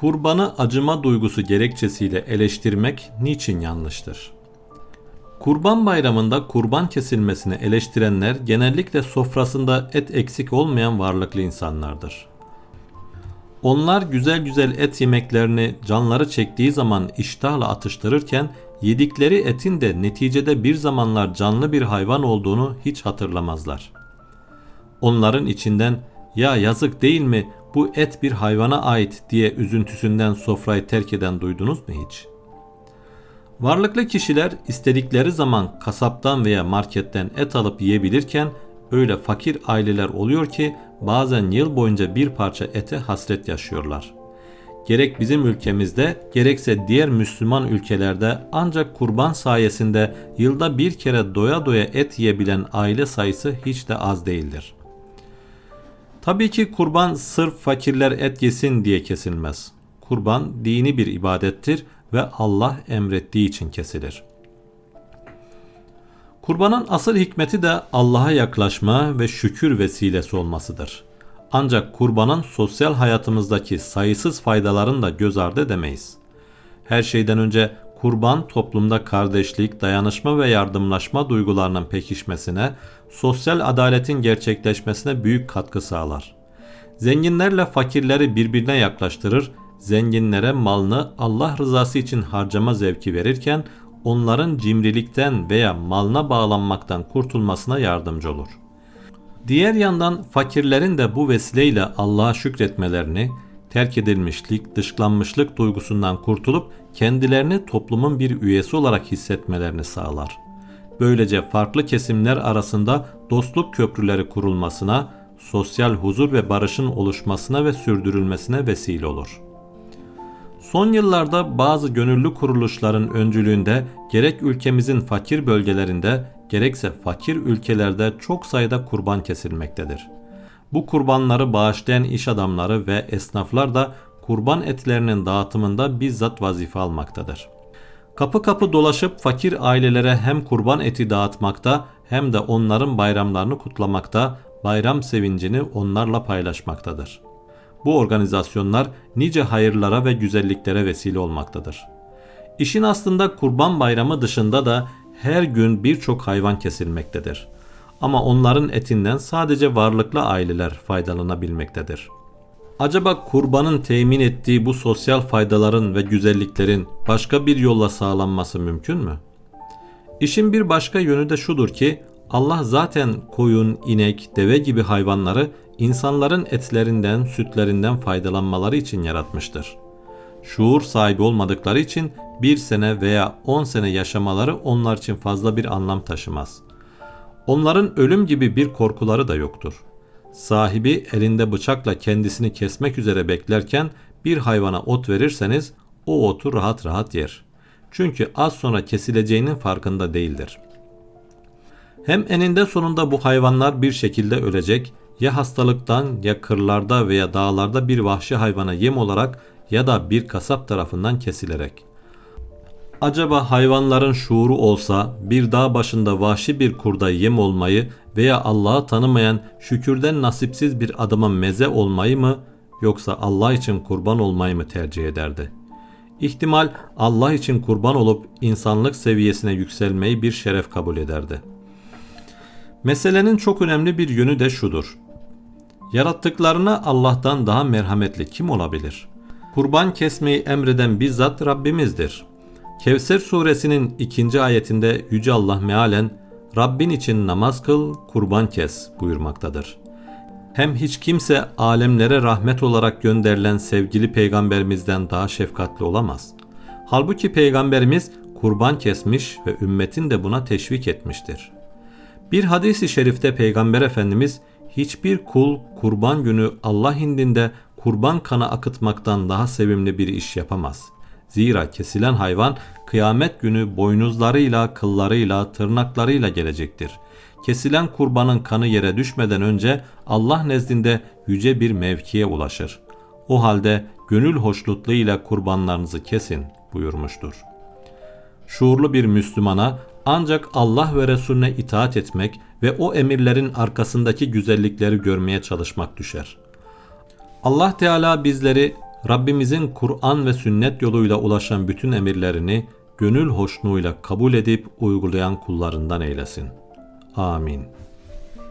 Kurbanı acıma duygusu gerekçesiyle eleştirmek niçin yanlıştır? Kurban bayramında kurban kesilmesini eleştirenler genellikle sofrasında et eksik olmayan varlıklı insanlardır. Onlar güzel güzel et yemeklerini canları çektiği zaman iştahla atıştırırken yedikleri etin de neticede bir zamanlar canlı bir hayvan olduğunu hiç hatırlamazlar. Onların içinden ya yazık değil mi bu et bir hayvana ait diye üzüntüsünden sofrayı terk eden duydunuz mu hiç? Varlıklı kişiler istedikleri zaman kasaptan veya marketten et alıp yiyebilirken öyle fakir aileler oluyor ki bazen yıl boyunca bir parça ete hasret yaşıyorlar. Gerek bizim ülkemizde gerekse diğer Müslüman ülkelerde ancak kurban sayesinde yılda bir kere doya doya et yiyebilen aile sayısı hiç de az değildir. Tabii ki kurban sırf fakirler et yesin diye kesilmez. Kurban dini bir ibadettir ve Allah emrettiği için kesilir. Kurbanın asıl hikmeti de Allah'a yaklaşma ve şükür vesilesi olmasıdır. Ancak kurbanın sosyal hayatımızdaki sayısız faydalarını da göz ardı edemeyiz. Her şeyden önce kurban toplumda kardeşlik, dayanışma ve yardımlaşma duygularının pekişmesine, sosyal adaletin gerçekleşmesine büyük katkı sağlar. Zenginlerle fakirleri birbirine yaklaştırır, zenginlere malını Allah rızası için harcama zevki verirken onların cimrilikten veya malına bağlanmaktan kurtulmasına yardımcı olur. Diğer yandan fakirlerin de bu vesileyle Allah'a şükretmelerini, terk edilmişlik, dışlanmışlık duygusundan kurtulup kendilerini toplumun bir üyesi olarak hissetmelerini sağlar. Böylece farklı kesimler arasında dostluk köprüleri kurulmasına, sosyal huzur ve barışın oluşmasına ve sürdürülmesine vesile olur. Son yıllarda bazı gönüllü kuruluşların öncülüğünde gerek ülkemizin fakir bölgelerinde gerekse fakir ülkelerde çok sayıda kurban kesilmektedir. Bu kurbanları bağışlayan iş adamları ve esnaflar da kurban etlerinin dağıtımında bizzat vazife almaktadır. Kapı kapı dolaşıp fakir ailelere hem kurban eti dağıtmakta hem de onların bayramlarını kutlamakta, bayram sevincini onlarla paylaşmaktadır. Bu organizasyonlar nice hayırlara ve güzelliklere vesile olmaktadır. İşin aslında kurban bayramı dışında da her gün birçok hayvan kesilmektedir. Ama onların etinden sadece varlıklı aileler faydalanabilmektedir. Acaba kurbanın temin ettiği bu sosyal faydaların ve güzelliklerin başka bir yolla sağlanması mümkün mü? İşin bir başka yönü de şudur ki Allah zaten koyun, inek, deve gibi hayvanları insanların etlerinden, sütlerinden faydalanmaları için yaratmıştır. Şuur sahibi olmadıkları için bir sene veya on sene yaşamaları onlar için fazla bir anlam taşımaz. Onların ölüm gibi bir korkuları da yoktur. Sahibi elinde bıçakla kendisini kesmek üzere beklerken bir hayvana ot verirseniz o otu rahat rahat yer. Çünkü az sonra kesileceğinin farkında değildir. Hem eninde sonunda bu hayvanlar bir şekilde ölecek ya hastalıktan ya kırlarda veya dağlarda bir vahşi hayvana yem olarak ya da bir kasap tarafından kesilerek. Acaba hayvanların şuuru olsa bir dağ başında vahşi bir kurda yem olmayı veya Allah'ı tanımayan şükürden nasipsiz bir adama meze olmayı mı yoksa Allah için kurban olmayı mı tercih ederdi? İhtimal Allah için kurban olup insanlık seviyesine yükselmeyi bir şeref kabul ederdi. Meselenin çok önemli bir yönü de şudur. Yarattıklarına Allah'tan daha merhametli kim olabilir? Kurban kesmeyi emreden bizzat Rabbimizdir. Kevser suresinin ikinci ayetinde Yüce Allah mealen Rabbin için namaz kıl, kurban kes buyurmaktadır. Hem hiç kimse alemlere rahmet olarak gönderilen sevgili peygamberimizden daha şefkatli olamaz. Halbuki peygamberimiz kurban kesmiş ve ümmetin de buna teşvik etmiştir. Bir hadisi şerifte peygamber efendimiz hiçbir kul kurban günü Allah indinde kurban kanı akıtmaktan daha sevimli bir iş yapamaz. Zira kesilen hayvan kıyamet günü boynuzlarıyla, kıllarıyla, tırnaklarıyla gelecektir. Kesilen kurbanın kanı yere düşmeden önce Allah nezdinde yüce bir mevkiye ulaşır. O halde gönül hoşnutluğuyla kurbanlarınızı kesin buyurmuştur. Şuurlu bir Müslümana ancak Allah ve Resulüne itaat etmek ve o emirlerin arkasındaki güzellikleri görmeye çalışmak düşer. Allah Teala bizleri Rabbimizin Kur'an ve sünnet yoluyla ulaşan bütün emirlerini gönül hoşluğuyla kabul edip uygulayan kullarından eylesin. Amin.